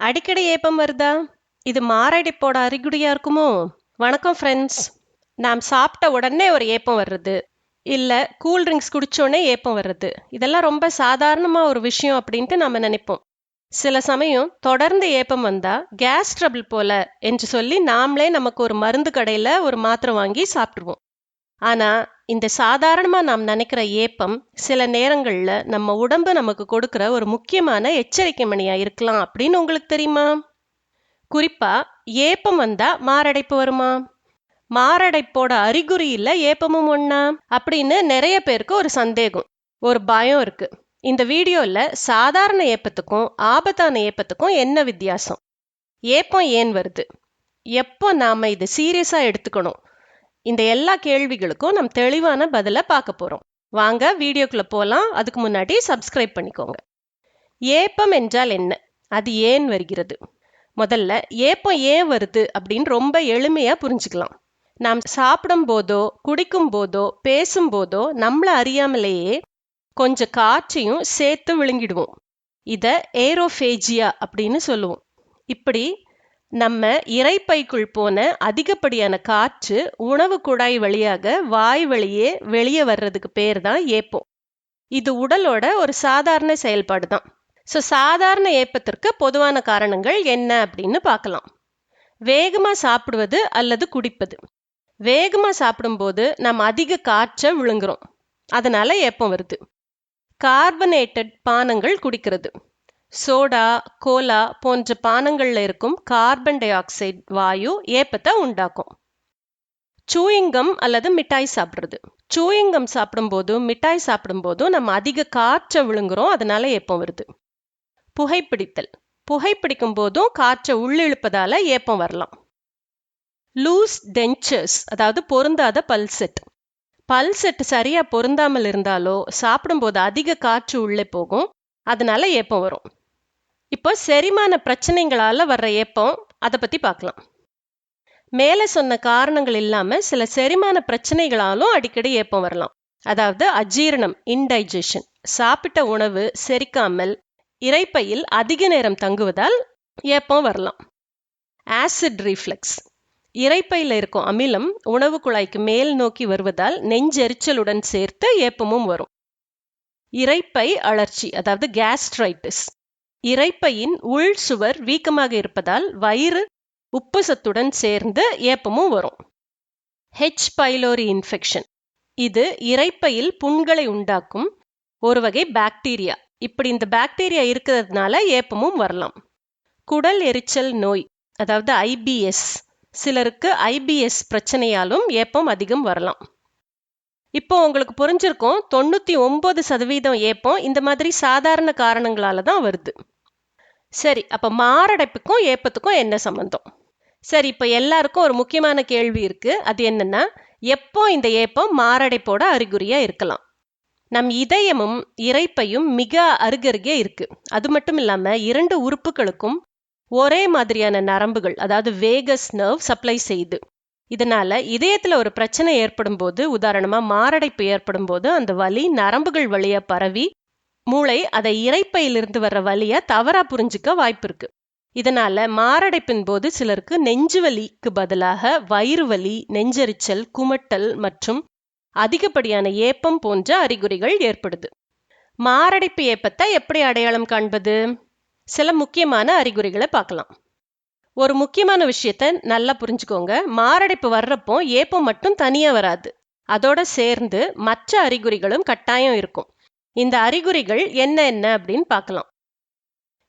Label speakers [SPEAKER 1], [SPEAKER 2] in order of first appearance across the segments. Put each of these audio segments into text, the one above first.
[SPEAKER 1] அடிக்கடி ஏப்பம் வருதா? இது மாரடைப்போட அறிகுறியா இருக்குமோ? வணக்கம் ஃப்ரெண்ட்ஸ் நாம் சாப்பிட்ட உடனே ஒரு ஏப்பம் வர்றது. இல்லை கூல் ட்ரிங்க்ஸ் குடித்தோடனே ஏப்பம் வர்றது. இதெல்லாம் ரொம்ப சாதாரணமாக ஒரு விஷயம் அப்படின்ட்டு நம்ம நினைப்போம். சில சமயம் தொடர்ந்து ஏப்பம் வந்தா கேஸ் ட்ரபிள் போல என்று சொல்லி நாமளே நமக்கு ஒரு மருந்து கடையில் ஒரு மாத்திரை வாங்கி சாப்பிட்ருவோம் ஆனால் இந்த சாதாரணமாக நாம் நினைக்கிற ஏப்பம் சில நேரங்களில் நம்ம உடம்பு நமக்கு கொடுக்குற ஒரு முக்கியமான எச்சரிக்கை மணியாக இருக்கலாம் அப்படின்னு உங்களுக்கு தெரியுமா? குறிப்பாக ஏப்பம் வந்தால் மாரடைப்பு வருமா? மாரடைப்போட அறிகுறி ஏப்பமும் ஒன்றா அப்படின்னு நிறைய பேருக்கு ஒரு சந்தேகம் ஒரு பயம் இருக்குது இந்த வீடியோவில் சாதாரண ஏப்பத்துக்கும் ஆபத்தான ஏப்பத்துக்கும் என்ன வித்தியாசம்? ஏப்பம் ஏன் வருது? எப்போ நாம் இது சீரியஸாக எடுத்துக்கணும்? இந்த எல்லா கேள்விகளுக்கும் நம்ம தெளிவான பதிலை பார்க்க போகிறோம் வாங்க வீடியோக்குள்ளே போகலாம் அதுக்கு முன்னாடி சப்ஸ்கிரைப் பண்ணிக்கோங்க. ஏப்பம் என்றால் என்ன? அது ஏன் வருகிறது? முதல்ல ஏப்பம் ஏன் வருது அப்படின்னு ரொம்ப எளிமையாக புரிஞ்சுக்கலாம். நாம் சாப்பிடும் போதோ குடிக்கும் போதோ பேசும் போதோ நம்மள அறியாமலேயே கொஞ்சம் காற்றையும் சேர்த்து விழுங்கிடுவோம். இதை ஏரோஃபேஜியா அப்படின்னு சொல்லுவோம். இப்படி நம்ம இறைப்பைக்குள் போன அதிகப்படியான காற்று உணவு குழாய் வழியாக வாய் வழியே வெளியே வர்றதுக்கு பேர் தான் ஏப்பம் இது உடலோட ஒரு சாதாரண செயல்பாடு தான். ஸோ சாதாரண ஏப்பத்திற்கு பொதுவான காரணங்கள் என்ன அப்படின்னு பார்க்கலாம். வேகமாக சாப்பிடுவது அல்லது குடிப்பது. வேகமாக சாப்பிடும்போது நம்ம அதிக காற்றை விழுங்குறோம். அதனால ஏப்பம் வருது. கார்பனேட்டட் பானங்கள் குடிக்கிறது. சோடா கோலா போன்ற பானங்கள்ல இருக்கும் கார்பன் டை ஆக்சைடு வாயு ஏப்பத்தை உண்டாக்கும். சூயிங்கம் அல்லது மிட்டாய் சாப்பிட்றது. சூயிங்கம் சாப்பிடும்போதும் மிட்டாய் சாப்பிடும்போதும் நம்ம அதிக காற்றை விழுங்குறோம் அதனால ஏப்பம் வருது. புகைப்பிடித்தல். புகைப்பிடிக்கும் போதும் காற்றை உள்ளிழுப்பதால ஏப்பம் வரலாம். லூஸ் டென்ச்சர்ஸ் அதாவது பொருந்தாத பல்செட் பல்செட் சரியா பொருந்தாமல் இருந்தாலோ சாப்பிடும்போது அதிக காற்று உள்ளே போகும் அதனால ஏப்பம் வரும். இப்போ செரிமான பிரச்சனைகளால் வர்ற ஏப்பம் அதை பற்றி பார்க்கலாம் மேலே சொன்ன காரணங்கள் இல்லாமல் சில செரிமான பிரச்சனைகளாலும் அடிக்கடி ஏப்பம் வரலாம். அதாவது அஜீரணம் இன்டைஜஷன் சாப்பிட்ட உணவு செரிக்காமல் இறைப்பையில் அதிக நேரம் தங்குவதால் ஏப்பம் வரலாம். ஆசிட் ரீஃப்ளெக்ஸ் இறைப்பையில் இருக்கும் அமிலம் உணவு குழாய்க்கு மேல் நோக்கி வருவதால் நெஞ்செரிச்சலுடன் சேர்த்து ஏப்பமும் வரும். இறைப்பை அழற்சி அதாவது கேஸ்ட்ரைட்டிஸ் இறைப்பையின் உள் சுவர் வீக்கமாக இருப்பதால் வயிறு உப்பு சத்துடன் சேர்ந்து ஏப்பமும் வரும். ஹெச் பைலோரி இன்ஃபெக்ஷன் இது இறைப்பையில் புண்களை உண்டாக்கும் ஒரு வகை பாக்டீரியா இப்படி இந்த பாக்டீரியா இருக்கிறதுனால ஏப்பமும் வரலாம். குடல் எரிச்சல் நோய் அதாவது ஐபிஎஸ் சிலருக்கு ஐபிஎஸ் பிரச்சனையாலும் ஏப்பம் அதிகம் வரலாம். இப்போ உங்களுக்கு புரிஞ்சிருக்கும் தொண்ணூத்தி ஒன்பது சதவீதம் ஏப்பம் இந்த மாதிரி சாதாரண காரணங்களால தான் வருது. சரி அப்ப மாரடைப்புக்கும் ஏப்பத்துக்கும் என்ன சம்பந்தம்? சரி இப்ப எல்லாருக்கும் ஒரு முக்கியமான கேள்வி இருக்கு. அது என்னன்னா எப்போ இந்த ஏப்பம் மாரடைப்போட அறிகுறியா இருக்கலாம்? நம் இதயமும் இறைப்பையும் மிக அருகருகே இருக்கு. அது மட்டும் இல்லாம இரண்டு உறுப்புகளுக்கும் ஒரே மாதிரியான நரம்புகள் அதாவது வேகஸ் நர்வ் சப்ளை செய்யுது இதனால இதயத்துல ஒரு பிரச்சனை ஏற்படும் போது உதாரணமா மாரடைப்பு ஏற்படும் போது அந்த வலி நரம்புகள் வழியா பரவி மூளை அதை இறைப்பையிலிருந்து வர்ற வலிய தவறா புரிஞ்சுக்க வாய்ப்பு இருக்கு இதனால மாரடைப்பின் போது சிலருக்கு நெஞ்சு வலிக்கு பதிலாக வயிறு வலி நெஞ்செரிச்சல் குமட்டல் மற்றும் அதிகப்படியான ஏப்பம் போன்ற அறிகுறிகள் ஏற்படுது. மாரடைப்பு ஏப்பத்தை எப்படி அடையாளம் காண்பது? சில முக்கியமான அறிகுறிகளை பார்க்கலாம். ஒரு முக்கியமான விஷயத்த நல்லா புரிஞ்சுக்கோங்க. மாரடைப்பு வர்றப்போ ஏப்பம் மட்டும் தனியாக வராது. அதோட சேர்ந்து மற்ற அறிகுறிகளும் கட்டாயம் இருக்கும். இந்த அறிகுறிகள் என்ன என்ன அப்படின்னு பார்க்கலாம்.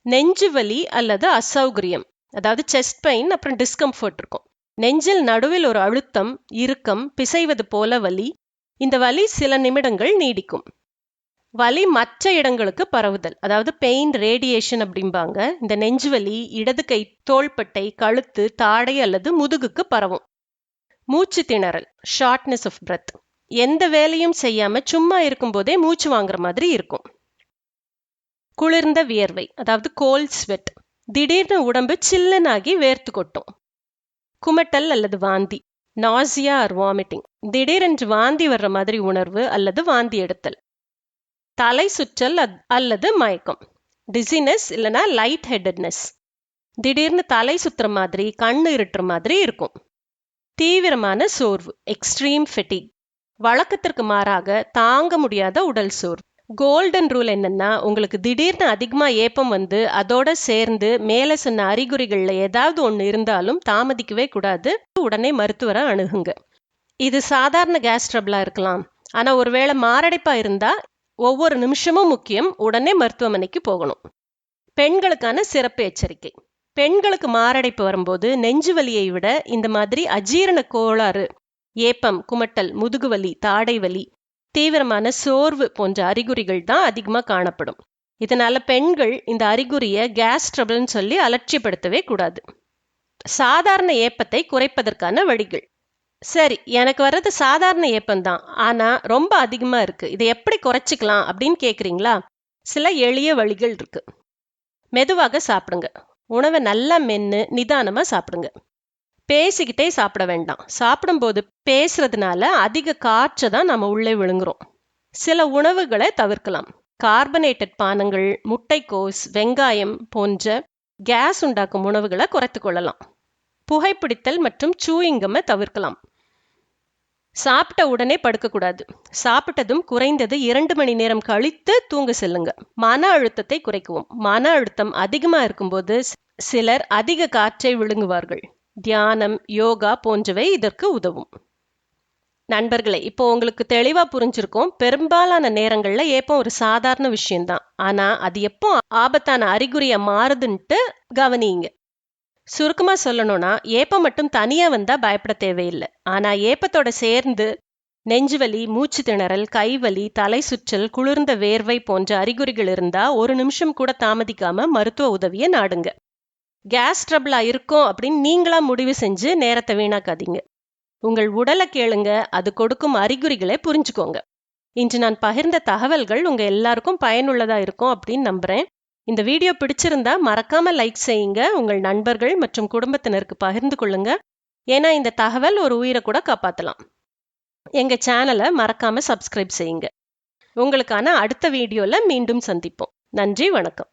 [SPEAKER 1] நெஞ்சு வலி அல்லது அசௌகரியம். அதாவது செஸ்ட் பெயின் அப்புறம் டிஸ்கம்ஃபர்ட் இருக்கும். நெஞ்சில் நடுவில் ஒரு அழுத்தம் இறுக்கம் பிசைவது போல வலி. இந்த வலி சில நிமிடங்கள் நீடிக்கும். வலி மற்ற இடங்களுக்கு பரவுதல். அதாவது பெயின் ரேடியேஷன் அப்படிம்பாங்க. இந்த நெஞ்சு வலி இடது கை தோள்பட்டை கழுத்து தாடை அல்லது முதுகுக்கு பரவும். மூச்சு திணறல் ஷார்ட்னஸ் ஆஃப் பிரெத் எந்த வேலையும் செய்யாம சும்மா இருக்கும்போதே மூச்சு வாங்குற மாதிரி இருக்கும். குளிர்ந்த வியர்வை அதாவது கோல்ட் ஸ்வெட் திடீர்னு உடம்பு சில்லனாகி வேர்த்து கொட்டும். குமட்டல் அல்லது வாந்தி. நாசியா ஆர் வாமிட்டிங் திடீரென்று வாந்தி வர்ற மாதிரி உணர்வு அல்லது வாந்தி எடுத்தல். தலை சுற்றல் அல்லது மயக்கம். டிசினஸ் இல்லைனா லைட் ஹெட்டட்னஸ் திடீர்னு தலை சுத்துற மாதிரி கண் இருட்டுற மாதிரி இருக்கும். தீவிரமான சோர்வு எக்ஸ்ட்ரீம் ஃபெட்டிக் வழக்கத்திற்கு மாறாக தாங்க முடியாத உடல் சோர்வு. கோல்டன் ரூல் என்னன்னா உங்களுக்கு திடீர்னு அதிகமா ஏப்பம் வந்து அதோட சேர்ந்து மேலே சொன்ன அறிகுறிகள்ல ஏதாவது ஒன்று இருந்தாலும் தாமதிக்கவே கூடாது. உடனே மருத்துவரை அணுகுங்க. இது சாதாரண கேஸ் ட்ரபிளா இருக்கலாம். ஆனா ஒருவேளை மாரடைப்பா இருந்தா ஒவ்வொரு நிமிஷமும் முக்கியம். உடனே மருத்துவமனைக்கு போகணும். பெண்களுக்கான சிறப்பு எச்சரிக்கை. பெண்களுக்கு மாரடைப்பு வரும்போது நெஞ்சு வலியை விட இந்த மாதிரி அஜீரண கோளாறு ஏப்பம் குமட்டல் முதுகுவலி தாடை வலி தீவிரமான சோர்வு போன்ற அறிகுறிகள் தான் அதிகமாக காணப்படும். இதனால பெண்கள் இந்த அறிகுறியை கேஸ் ட்ரபிள்னு சொல்லி அலட்சியப்படுத்தவே கூடாது. சாதாரண ஏப்பத்தை குறைப்பதற்கான வழிகள். சரி எனக்கு வர்றது சாதாரண ஏப்பந்தான் ஆனா ரொம்ப அதிகமா இருக்கு. இதை எப்படி குறைச்சிக்கலாம் அப்படின்னு கேக்குறீங்களா? சில எளிய வழிகள் இருக்கு. மெதுவாக சாப்பிடுங்க. உணவை நல்லா மென்னு நிதானமா சாப்பிடுங்க. பேசிக்கிட்டே சாப்பிட வேண்டாம். சாப்பிடும்போது பேசுறதுனால அதிக காற்றை தான் நம்ம உள்ளே விழுங்குறோம். சில உணவுகளை தவிர்க்கலாம். கார்பனேட்டட் பானங்கள் முட்டைக்கோஸ் வெங்காயம் போன்ற கேஸ் உண்டாக்கும் உணவுகளை குறைத்து கொள்ளலாம். புகைப்பிடித்தல் மற்றும் சூயிங்கம்மை தவிர்க்கலாம். சாப்பிட்ட உடனே படுக்கக்கூடாது. சாப்பிட்டதும் குறைந்தது இரண்டு மணி நேரம் கழித்து தூங்க செல்லுங்க. மன அழுத்தத்தை குறைக்குவோம். மன அழுத்தம் அதிகமா இருக்கும்போது சிலர் அதிக காற்றை விழுங்குவார்கள். தியானம் யோகா போன்றவை இதற்கு உதவும். நண்பர்களே இப்போ உங்களுக்கு தெளிவா புரிஞ்சிருக்கும். பெரும்பாலான நேரங்கள்ல ஏப்போ ஒரு சாதாரண விஷயம்தான். ஆனா அது எப்போ ஆபத்தான அறிகுறியா மாறுதுன்ட்டு கவனிங்க சுருக்கமா சொல்லணும்னா ஏப்பம் மட்டும் தனியா வந்தா பயப்பட தேவையில்லை. ஆனா ஏப்பத்தோட சேர்ந்து நெஞ்சுவலி மூச்சு திணறல் கைவலி தலை சுற்றல் குளிர்ந்த வேர்வை போன்ற அறிகுறிகள் இருந்தா ஒரு நிமிஷம் கூட தாமதிக்காம மருத்துவ உதவியை நாடுங்க. கேஸ் ட்ரபிளா இருக்கும் அப்படின்னு நீங்களா முடிவு செஞ்சு நேரத்தை வீணாக்காதீங்க. உங்கள் உடலை கேளுங்க அது கொடுக்கும் அறிகுறிகளை புரிஞ்சுக்கோங்க. இன்று நான் பகிர்ந்த தகவல்கள் உங்க எல்லாருக்கும் பயனுள்ளதா இருக்கும் அப்படின்னு நம்புறேன். இந்த வீடியோ பிடிச்சிருந்தா மறக்காம லைக் செய்யுங்க. உங்கள் நண்பர்கள் மற்றும் குடும்பத்தினருக்கு பகிர்ந்து கொள்ளுங்க. ஏன்னா இந்த தகவல் ஒரு உயிரை கூட காப்பாத்தலாம். எங்க சேனலை மறக்காம சப்ஸ்கிரைப் செய்யுங்க. உங்களுக்கான அடுத்த வீடியோல மீண்டும் சந்திப்போம். நன்றி வணக்கம்.